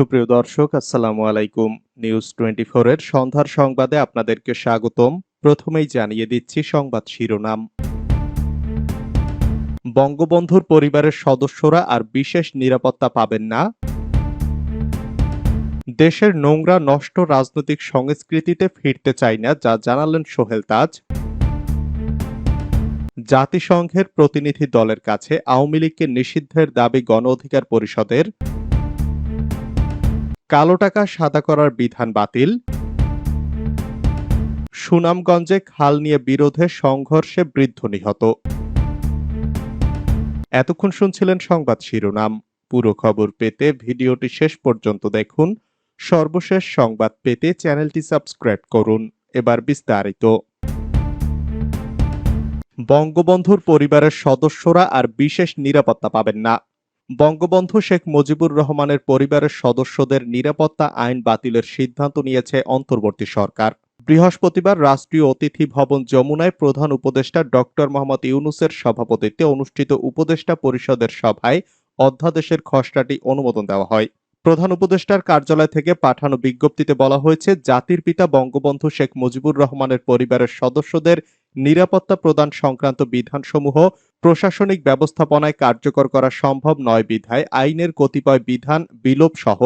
সুপ্রিয় দর্শক, আসসালামু আলাইকুম। নিউজ টোয়েন্টি এর সন্ধ্যার সংবাদে আপনাদেরকে স্বাগতম। প্রথমেই জানিয়ে দিচ্ছি সংবাদ শিরোনাম। বঙ্গবন্ধুর পরিবারের সদস্যরা আর বিশেষ নিরাপত্তা পাবেন না। দেশের নোংরা, নষ্ট রাজনৈতিক সংস্কৃতিতে ফিরতে চাই না, যা জানালেন সোহেল তাজ। জাতিসংঘের প্রতিনিধি দলের কাছে আওয়ামী লীগকে নিষিদ্ধের দাবি গণ অধিকার পরিষদের। কালো টাকা সাদা করার বিধান বাতিল। সুনামগঞ্জে খাল নিয়ে বিরোধে সংঘর্ষে বৃদ্ধ নিহত। এতক্ষণ শুনছিলেন সংবাদ শিরোনাম। পুরো খবর পেতে ভিডিওটি শেষ পর্যন্ত দেখুন। সর্বশেষ সংবাদ পেতে চ্যানেলটি সাবস্ক্রাইব করুন। এবার বিস্তারিত। বঙ্গবন্ধুর পরিবারের সদস্যরা আর বিশেষ নিরাপত্তা পাবেন না। বঙ্গবন্ধু শেখ মুজিবুর রহমানের পরিবারের সদস্যদের নিরাপত্তা আইন বাতিলের সিদ্ধান্ত নিয়েছে অন্তর্বর্তী সরকার। বৃহস্পতিবার রাষ্ট্রীয় অতিথি ভবন যমুনায় প্রধান উপদেষ্টা ডক্টর মোহাম্মদ ইউনুসের সভাপতিত্বে অনুষ্ঠিত উপদেষ্টা পরিষদের সভায় অধ্যাদেশের খসড়াটি অনুমোদন দেওয়া হয়। প্রধান উপদেষ্টার কার্যালয় থেকে পাঠানো বিজ্ঞপ্তিতে বলা হয়েছে, জাতির পিতা বঙ্গবন্ধু শেখ মুজিবুর রহমানের পরিবারের সদস্যদের নিরাপত্তা প্রদান সংক্রান্ত বিধানসমূহ প্রশাসনিক ব্যবস্থাপনায় কার্যকর করা সম্ভব নয় বিধায় আইনের কতিপয় বিধান, বিলোপ সহ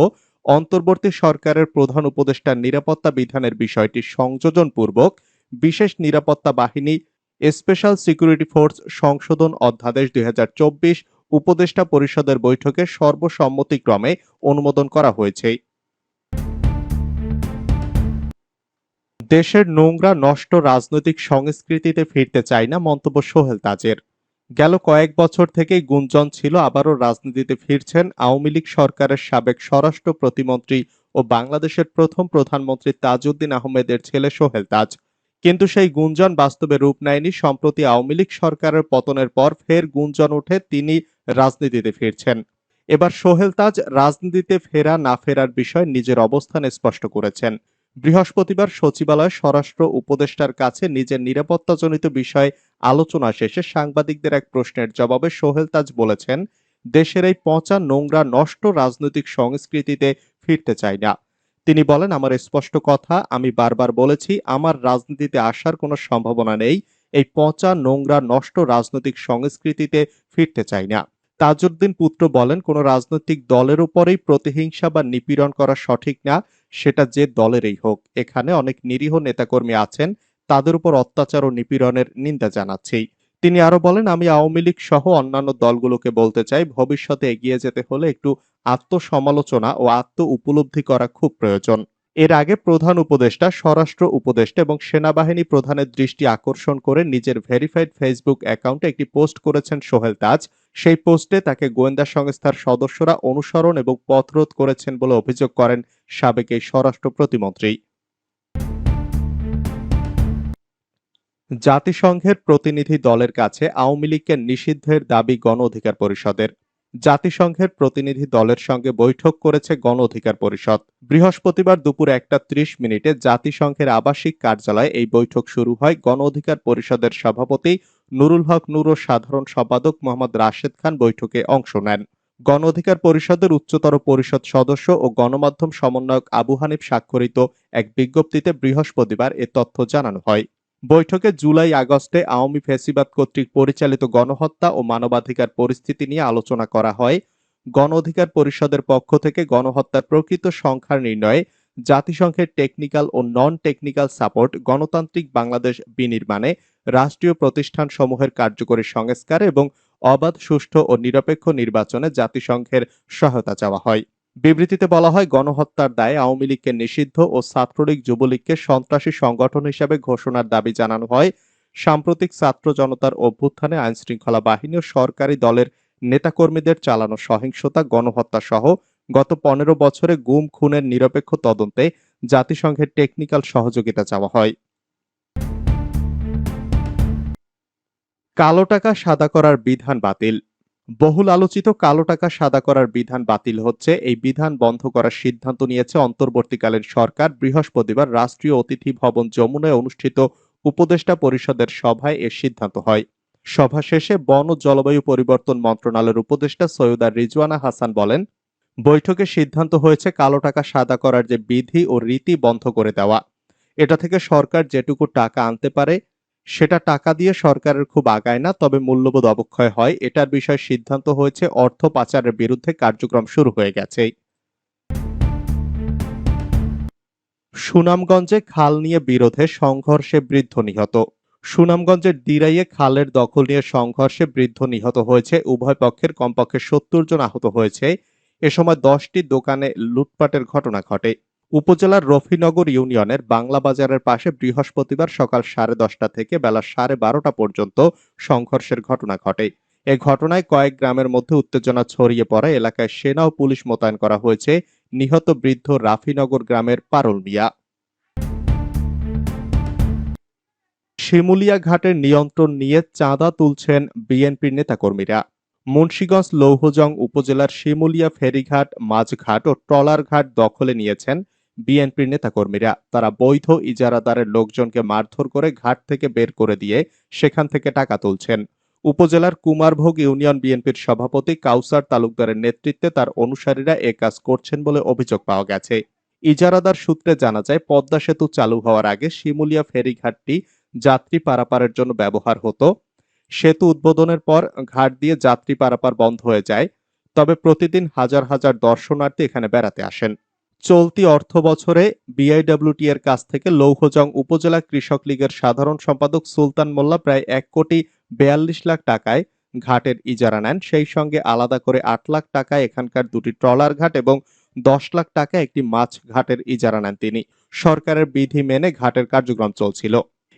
অন্তর্বর্তী সরকারের প্রধান উপদেষ্টার নিরাপত্তা বিধানের বিষয়টি সংযোজনপূর্বক বিশেষ নিরাপত্তা বাহিনী, স্পেশাল সিকিউরিটি ফোর্স সংশোধন অধ্যাদেশ দুই হাজার চব্বিশ উপদেষ্টা পরিষদের বৈঠকে সর্বসম্মতিক্রমে অনুমোদন করা হয়েছে। দেশের নোংরা নষ্ট রাজনৈতিক সংস্কৃতিতে ফিরতে চায় না মন্তব্য সোহেল তাজের। গেল কয়েক বছর থেকেই গুঞ্জন ছিল, আবারও রাজনীতিতে ফিরছেন আওয়ামী লীগ সরকারের সাবেক স্বরাষ্ট্র প্রতিমন্ত্রী ও বাংলাদেশের প্রথম প্রধানমন্ত্রী তাজউদ্দিন আহমেদের ছেলে সোহেল তাজ। কিন্তু সেই গুঞ্জন বাস্তবে রূপ নেয়নি, সম্প্রতি আওয়ামী লীগ সরকারের পতনের পর ফের গুঞ্জন ওঠে, তিনি রাজনীতিতে ফিরছেন। এবার সোহেল তাজ রাজনীতিতে ফেরা না ফেরার বিষয়ে নিজের অবস্থান স্পষ্ট করেছেন। বৃহস্পতিবার সচিবালয় স্বরাষ্ট্র উপদেষ্টার কাছে নিজের নিরাপত্তাজনিত বিষয়ে আলোচনা শেষে সাংবাদিকদের এক প্রশ্নের জবাবে সোহেল তাজ বলেছেন, দেশের এই পচা নোংরা নষ্ট রাজনৈতিক সংস্কৃতিতে ফিরতে চাই না। তিনি বলেন, আমার স্পষ্ট কথা, আমি বারবার বলেছি, আমার রাজনীতিতে আসার কোনো সম্ভাবনা নেই, এই পচা নোংরা নষ্ট রাজনৈতিক সংস্কৃতিতে ফিরতে চাই না। তাজউদ্দিন পুত্র বলেন, কোন রাজনৈতিক দলের উপরেই প্রতিহিংসা বা নিপীড়ন করা সঠিক না সেটা যে দলেরই হোক, এখানে অনেক নিরীহ নেতাকর্মী আছেন, তাদের উপর অত্যাচার ও নিপীড়নের নিন্দা জানাচ্ছি। তিনি আরও বলেন, আমি আওয়ামী লীগ সহ অন্যান্য দলগুলোকে বলতে চাই, ভবিষ্যতে এগিয়ে যেতে হলে একটু আত্মসমালোচনা ও আত্ম উপলব্ধি করা খুব প্রয়োজন। এর আগে প্রধান উপদেষ্টা, স্বরাষ্ট্র উপদেষ্টা এবং সেনাবাহিনী প্রধানের দৃষ্টি আকর্ষণ করে নিজের ভেরিফাইড ফেসবুক অ্যাকাউন্টে একটি পোস্ট করেছেন সোহেল তাজ। সেই পোস্টে তাকে গোয়েন্দা সংস্থার সদস্যরা অনুসরণ এবং পথরোধ করেছেন বলে অভিযোগ করেন সাবেক এই স্বরাষ্ট্র প্রতিমন্ত্রী। জাতিসংঘের প্রতিনিধি দলের কাছে আওয়ামী লীগকে নিষিদ্ধের দাবি গণ অধিকার পরিষদের। জাতিসংঘের প্রতিনিধি দলের সঙ্গে বৈঠক করেছে গণ অধিকার পরিষদ। বৃহস্পতিবার দুপুর একটা ত্রিশ মিনিটে জাতিসংঘের আবাসিক কার্যালয়ে এই বৈঠক শুরু হয়। গণ অধিকার পরিষদের সভাপতি নুরুল হক নুর ও সাধারণ সম্পাদক মোহাম্মদ রাশেদ খান বৈঠকে অংশ নেন। গণ অধিকার পরিষদের উচ্চতর পরিষদ সদস্য ও গণমাধ্যম সমন্বয়ক আবু হানিফ স্বাক্ষরিত এক বিজ্ঞপ্তিতে বৃহস্পতিবার এ তথ্য জানানো হয়। বৈঠকে জুলাই আগস্টে আওয়ামী ফেসিবাদ কর্তৃক পরিচালিত গণহত্যা ও মানবাধিকার পরিস্থিতি নিয়ে আলোচনা করা হয়। গণ অধিকার পরিষদের পক্ষ থেকে গণহত্যার প্রকৃত সংখ্যার নির্ণয়ে জাতিসংঘের টেকনিক্যাল ও নন টেকনিক্যাল সাপোর্ট গণতান্ত্রিক বাংলাদেশ বিনির্মাণে রাষ্ট্রীয় প্রতিষ্ঠান সমূহের কার্যকরী সংস্কার এবং অবাধ, সুষ্ঠু ও নিরপেক্ষ নির্বাচনে জাতিসংঘের সহায়তা চাওয়া হয়। বিবৃতিতে বলা হয়, গণহত্যার দায়ে আওয়ামী লীগকে নিষিদ্ধ ও ছাত্রলীগ, যুবলীগকে সন্ত্রাসী সংগঠন হিসেবে ঘোষণার দাবি জানানো হয়। সাম্প্রতিক ছাত্র জনতার অভ্যুত্থানে আইনশৃঙ্খলা বাহিনী ও সরকারি দলের নেতাকর্মীদের চালানো সহিংসতা, গণহত্যা সহ গত পনেরো বছরে গুম, খুনের নিরপেক্ষ তদন্তে জাতিসংঘের টেকনিক্যাল সহযোগিতা চাওয়া হয়। কালো টাকা সাদা করার বিধান বাতিল। বহুল আলোচিত কালো টাকা সাদা করার বিধান বাতিল হচ্ছে, এই বিধান বন্ধ করার সিদ্ধান্ত নিয়েছে অন্তর্বর্তীকালীন সরকার। বৃহস্পতিবার রাষ্ট্রীয় অতিথি ভবন যমুনায় অনুষ্ঠিত উপদেষ্টা পরিষদের সভায় এর সিদ্ধান্ত হয়। সভা শেষে বন ও জলবায়ু পরিবর্তন মন্ত্রণালয়ের উপদেষ্টা সৈয়দা রিজওয়ানা হাসান বলেন, বৈঠকে সিদ্ধান্ত হয়েছে কালো টাকা সাদা করার যে বিধি ও রীতি বন্ধ করে দেওয়া। এটা থেকে সরকার যেটুকু টাকা আনতে পারে সেটা টাকা দিয়ে সরকারের খুব আগায় না, তবে মূল্যবোধ অবক্ষয় হয়। এটার বিষয়ে সিদ্ধান্ত হয়েছে, অর্থ পাচারের বিরুদ্ধে কার্যক্রম শুরু হয়ে গেছে। সুনামগঞ্জে খাল নিয়ে বিরোধে সংঘর্ষে বৃদ্ধ নিহত। সুনামগঞ্জের দিরাইয়ে খালের দখল নিয়ে সংঘর্ষে বৃদ্ধ নিহত হয়েছে। উভয় পক্ষের কমপক্ষে সত্তর জন আহত হয়েছে। এ সময় দশটি দোকানে লুটপাটের ঘটনা ঘটে। উপজেলার রফিনগর ইউনিয়নের বাংলা বাজারের পাশে বৃহস্পতিবার সকাল সাড়ে দশটা থেকে বেলা সাড়ে বারোটা পর্যন্ত সংঘর্ষের ঘটনা ঘটে। এ ঘটনায় কয়েক গ্রামের মধ্যে উত্তেজনা ছড়িয়ে পড়ে। এলাকায় সেনা ও পুলিশ মোতায়েন করা হয়েছে। নিহত বৃদ্ধ রাফিনগর গ্রামের পারুল মিয়া। শিমুলিয়া ঘাটের নিয়ন্ত্রণ নিয়ে চাঁদা তুলছেন বিএনপির নেতাকর্মীরা। মুন্সীগঞ্জ লৌহজং উপজেলার শিমুলিয়া ফেরিঘাট, মাঝঘাট ও ট্রলার ঘাট দখলে নিয়েছেন বিএনপির নেতাকর্মীরা। তারা বৈধ ইজারাদারের লোকজনকে মারধর করে ঘাট থেকে বের করে দিয়ে সেখান থেকে টাকা তুলছেন। উপজেলার কুমারভোগ ইউনিয়ন বিএনপির সভাপতি কাউসার তালুকদারের নেতৃত্বে তার অনুসারীরা এ কাজ করছেন বলে অভিযোগ পাওয়া গেছে। ইজারাদার সূত্রে জানা যায়, পদ্মা সেতু চালু হওয়ার আগে শিমুলিয়া ফেরিঘাটটি যাত্রী পারাপারের জন্য ব্যবহার হতো। সেতু উদ্বোধনের পর ঘাট দিয়ে যাত্রী পারাপার বন্ধ হয়ে যায়। তবে প্রতিদিন হাজার হাজার দর্শনার্থী এখানে বেড়াতে আসেন। চলতি অর্থ বছরে বিআইডব্লিউটি এর কাছ থেকে লৌহজং উপজেলা কৃষক লীগের সাধারণ সম্পাদক সুলতান মোল্লা প্রায় এক কোটি বেয়াল্লিশ লাখ টাকায় ঘাটের ইজারা নেন। সেই সঙ্গে আলাদা করে আট লাখ টাকায় এখানকার দুটি ট্রলার ঘাট এবং দশ লাখ টাকা একটি মাছ ঘাটের ইজারা নেন তিনি। সরকারের বিধি মেনে ঘাটের কার্যক্রম চলছিল।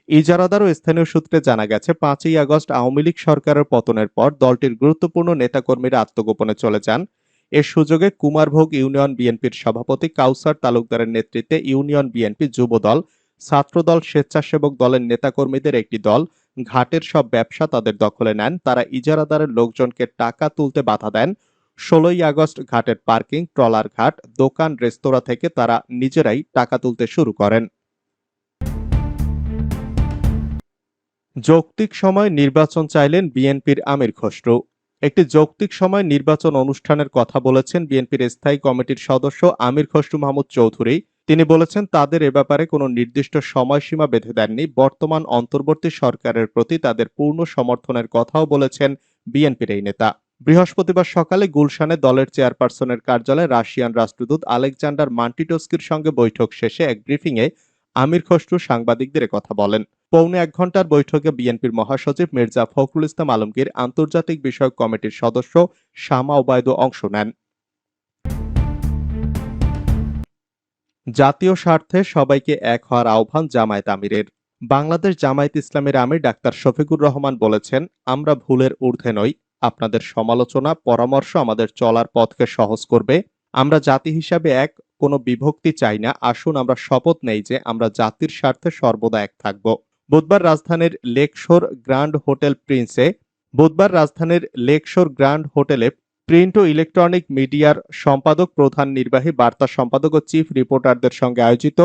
ইজারাদার ও স্থানীয় সূত্রে জানা গেছে, পাঁচই আগস্ট আওয়ামী লীগ সরকারের পতনের পর দলটির গুরুত্বপূর্ণ নেতাকর্মীরা আত্মগোপনে চলে যান। এ সুযোগে কুমারভোগ ইউনিয়ন বিএনপির সভাপতি কাউসার তালুকদারের নেতৃত্বে ইউনিয়ন বিএনপি যুবদল, ছাত্রদল, স্বেচ্ছাসেবক দলের নেতাকর্মীদের একটি দল, ঘাটের সব ব্যবসা তাদের দখলে নেন। তারা ইজারাদারের লোকজনকে টাকা তুলতে বাধা দেন। ষোলোই আগস্ট ঘাটের পার্কিং, ট্রলার ঘাট, দোকান, রেস্তোরাঁ থেকে তারা নিজেরাই টাকা তুলতে শুরু করেন। যৌক্তিক সময় নির্বাচন চাইলেন বিএনপির আমির খসরু। একটি যৌক্তিক সময় নির্বাচন অনুষ্ঠানের কথা বলেছেন বিএনপির স্থায়ী কমিটির সদস্য আমির খসরু মাহমুদ চৌধুরী। তিনি বলেছেন, তাদের এ ব্যাপারে কোনো নির্দিষ্ট সময়সীমা বেঁধে দেননি। বর্তমান অন্তর্বর্তী সরকারের প্রতি তাদের পূর্ণ সমর্থনের কথাও বলেছেন বিএনপির এই নেতা। বৃহস্পতিবার সকালে গুলশানে দলের চেয়ারপারসনের কার্যালয়ে রাশিয়ান রাষ্ট্রদূত আলেকজান্ডার মান্টিটোস্কির সঙ্গে বৈঠক শেষে এক ব্রিফিংয়ে আমির খসরু সাংবাদিকদের কথা বলেন। পৌনে এক ঘণ্টার বৈঠকে বিএনপির মহাসচিব মির্জা ফখরুল ইসলাম আলমগীর আন্তর্জাতিক বিষয়ক কমিটির সদস্য শামা ওবায়দ অংশ নেন। জাতীয় স্বার্থে সবাইকে এক হওয়ার আহ্বান জামায়াত আমিরের। বাংলাদেশ জামায়াত ইসলামের আমির ডাক্তার শফিকুর রহমান বলেছেন, আমরা ভুলের ঊর্ধ্বে নই। আপনাদের সমালোচনা, পরামর্শ আমাদের চলার পথকে সহজ করবে। আমরা জাতি হিসাবে এক, কোনো বিভক্তি চাই না। আসুন আমরা শপথ নেই যে আমরা জাতির স্বার্থে সর্বদা এক থাকব। বুধবার রাজধানীর লেকশোর গ্র্যান্ড হোটেল প্রিন্সে, বুধবার রাজধানীর লেকশোর গ্র্যান্ড হোটেলে প্রিন্ট ও ইলেকট্রনিক মিডিয়ার সম্পাদক, প্রধান নির্বাহী, বার্তা সম্পাদক ও চিফ রিপোর্টারদের সঙ্গে আয়োজিত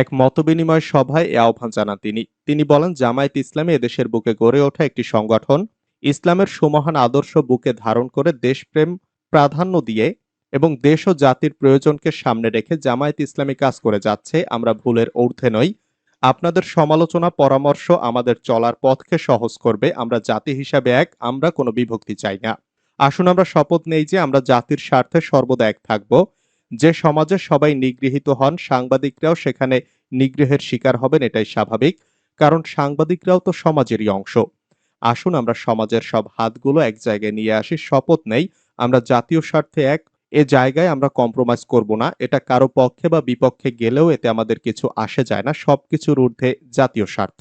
এক মতবিনিময় সভায় এ আহ্বান জানান তিনি। তিনি বলেন, জামায়াত ইসলামী এদেশের বুকে গড়ে ওঠা একটি সংগঠন, ইসলামের সুমহান আদর্শ বুকে ধারণ করে দেশপ্রেম প্রাধান্য দিয়ে এবং দেশ ও জাতির প্রয়োজনকে সামনে রেখে জামায়াত ইসলামী কাজ করে যাচ্ছে, আমরা ভুলের ঊর্ধ্বে নই। আপনাদের সমালোচনা, পরামর্শ আমাদের চলার পথকে সহজ করবে। আমরা জাতি হিসাবে এক, আমরা কোনো বিভক্তি চাই না। আসুন আমরা শপথ নেই যে আমরা জাতির স্বার্থে সর্বদা এক থাকব। যে সমাজে সবাই নিগৃহীত হন, সাংবাদিকরাও সেখানে নিগ্রহের শিকার হবেন, এটাই স্বাভাবিক। কারণ সাংবাদিকরাও তো সমাজেরই অংশ। আসুন আমরা সমাজের সব হাতগুলো এক জায়গায় নিয়ে আসি, শপথ নেই। আমরা জাতীয় স্বার্থে এক এ জায়গায় আমরা কম্প্রোমাইজ করব না। এটা কারও পক্ষে বা বিপক্ষে গেলেও এতে আমাদের কিছু আসে যায় না। সবকিছুর ঊর্ধ্বে জাতীয় স্বার্থ।